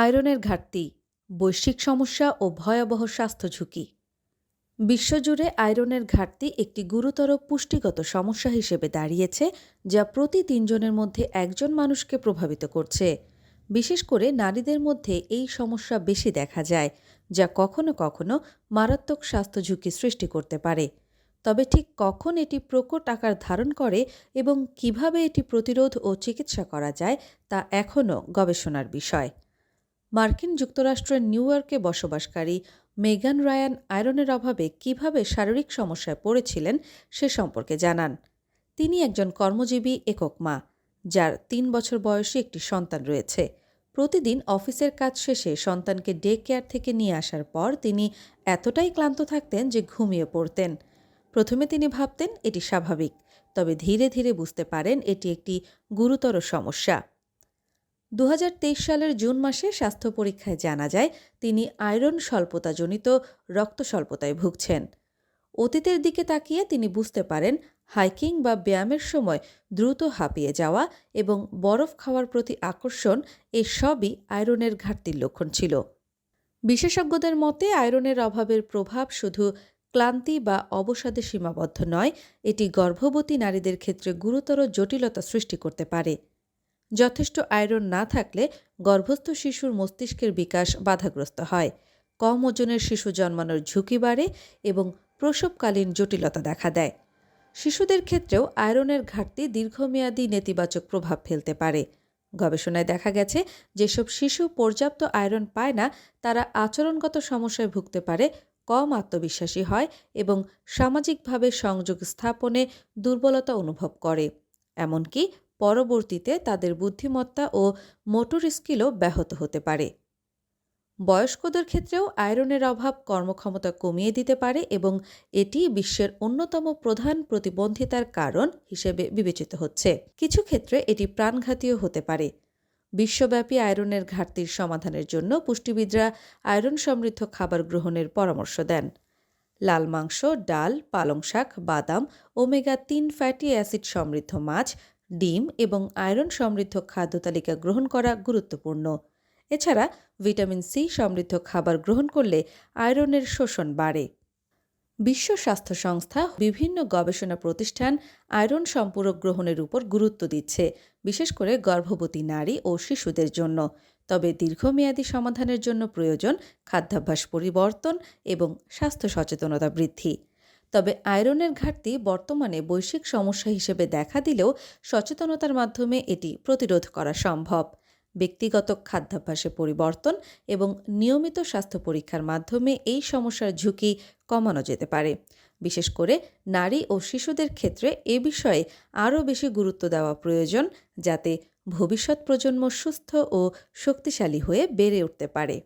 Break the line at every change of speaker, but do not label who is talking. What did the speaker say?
আয়রনের ঘাটতি, বৈশ্বিক সমস্যা ও ভয়াবহ স্বাস্থ্য ঝুঁকি। বিশ্বজুড়ে আয়রনের ঘাটতি একটি গুরুতর পুষ্টিগত সমস্যা হিসেবে দাঁড়িয়েছে, যা প্রতি তিনজনের মধ্যে একজন মানুষকে প্রভাবিত করছে। বিশেষ করে নারীদের মধ্যে এই সমস্যা বেশি দেখা যায়, যা কখনো কখনো মারাত্মক স্বাস্থ্য ঝুঁকি সৃষ্টি করতে পারে। তবে ঠিক কখন এটি প্রকট আকার ধারণ করে এবং কীভাবে এটি প্রতিরোধ ও চিকিৎসা করা যায়, তা এখনও গবেষণার বিষয়। মার্কিন যুক্তরাষ্ট্রের নিউ ইয়র্কে বসবাসকারী মেগান রায়ান আয়রনের অভাবে কীভাবে শারীরিক সমস্যায় পড়েছিলেন সে সম্পর্কে জানান। তিনি একজন কর্মজীবী একক মা, যার তিন বছর বয়সী একটি সন্তান রয়েছে। প্রতিদিন অফিসের কাজ শেষে সন্তানকে ডে কেয়ার থেকে নিয়ে আসার পর তিনি এতটাই ক্লান্ত থাকতেন যে ঘুমিয়ে পড়তেন। প্রথমে তিনি ভাবতেন এটি স্বাভাবিক, তবে ধীরে ধীরে বুঝতে পারেন এটি একটি গুরুতর সমস্যা। দু হাজার তেইশ সালের জুন মাসে স্বাস্থ্য পরীক্ষায় জানা যায়, তিনি আয়রন স্বল্পতাজনিত রক্ত স্বল্পতায় ভুগছেন। অতীতের দিকে তাকিয়ে তিনি বুঝতে পারেন, হাইকিং বা ব্যায়ামের সময় দ্রুত হাঁপিয়ে যাওয়া এবং বরফ খাওয়ার প্রতি আকর্ষণ এসবই আয়রনের ঘাটতির লক্ষণ ছিল। বিশেষজ্ঞদের মতে, আয়রনের অভাবের প্রভাব শুধু ক্লান্তি বা অবসাদে সীমাবদ্ধ নয়, এটি গর্ভবতী নারীদের ক্ষেত্রে গুরুতর জটিলতা সৃষ্টি করতে পারে। যথেষ্ট আয়রন না থাকলে গর্ভস্থ শিশুর মস্তিষ্কের বিকাশ বাধাগ্রস্ত হয়। কম ওজনের শিশু জন্মানোর ঝুঁকি বাড়ে এবং প্রসবকালীন জটিলতা দেখা দেয়। শিশুদের ক্ষেত্রেও আয়রনের ঘাটতি দীর্ঘমেয়াদী নেতিবাচক প্রভাব ফেলতে পারে। গবেষণায় দেখা গেছে, যেসব শিশু পর্যাপ্ত আয়রন পায় না, তারা আচরণগত সমস্যায় ভুগতে পারে, কম আত্মবিশ্বাসী হয় এবং সামাজিকভাবে সংযোগ স্থাপনে দুর্বলতা অনুভব করে। এমনকি পরবর্তীতে তাদের বুদ্ধিমত্তা ও মোটর স্কিলও ব্যাহত হতে পারে। বয়স্কদের ক্ষেত্রেও আয়রনের অভাব কর্মক্ষমতা কমিয়ে দিতে পারে এবং এটি বিশ্বের অন্যতম প্রধান প্রতিবন্ধিতার কারণ হিসেবে বিবেচিত হচ্ছে। কিছু ক্ষেত্রে এটি প্রাণঘাতীয় হতে পারে। বিশ্বব্যাপী আয়রনের ঘাটতির সমাধানের জন্য পুষ্টিবিদরা আয়রন সমৃদ্ধ খাবার গ্রহণের পরামর্শ দেন। লাল মাংস, ডাল পালং শাক বাদাম, ওমেগা তিন ফ্যাটি অ্যাসিড সমৃদ্ধ মাছ ডিম এবং আয়রন সমৃদ্ধ খাদ্য তালিকা গ্রহণ করা গুরুত্বপূর্ণ। এছাড়া ভিটামিন সি সমৃদ্ধ খাবার গ্রহণ করলে আয়রনের শোষণ বাড়ে। বিশ্ব স্বাস্থ্য সংস্থা বিভিন্ন গবেষণা প্রতিষ্ঠান আয়রন সম্পূরক গ্রহণের উপর গুরুত্ব দিচ্ছে, বিশেষ করে গর্ভবতী নারী ও শিশুদের জন্য। তবে দীর্ঘমেয়াদী সমাধানের জন্য প্রয়োজন খাদ্যাভ্যাস পরিবর্তন এবং স্বাস্থ্য সচেতনতা বৃদ্ধি। তবে আয়রনের ঘাটতি বর্তমানে বৈশ্বিক সমস্যা হিসেবে দেখা দিলেও সচেতনতার মাধ্যমে এটি প্রতিরোধ করা সম্ভব। ব্যক্তিগত খাদ্যাভ্যাসে পরিবর্তন এবং নিয়মিত স্বাস্থ্য পরীক্ষার মাধ্যমে এই সমস্যার ঝুঁকি কমানো যেতে পারে। বিশেষ করে নারী ও শিশুদের ক্ষেত্রে এ বিষয়ে আরও বেশি গুরুত্ব দেওয়া প্রয়োজন যাতে ভবিষ্যৎ প্রজন্ম সুস্থ ও শক্তিশালী হয়ে বেড়ে উঠতে পারে।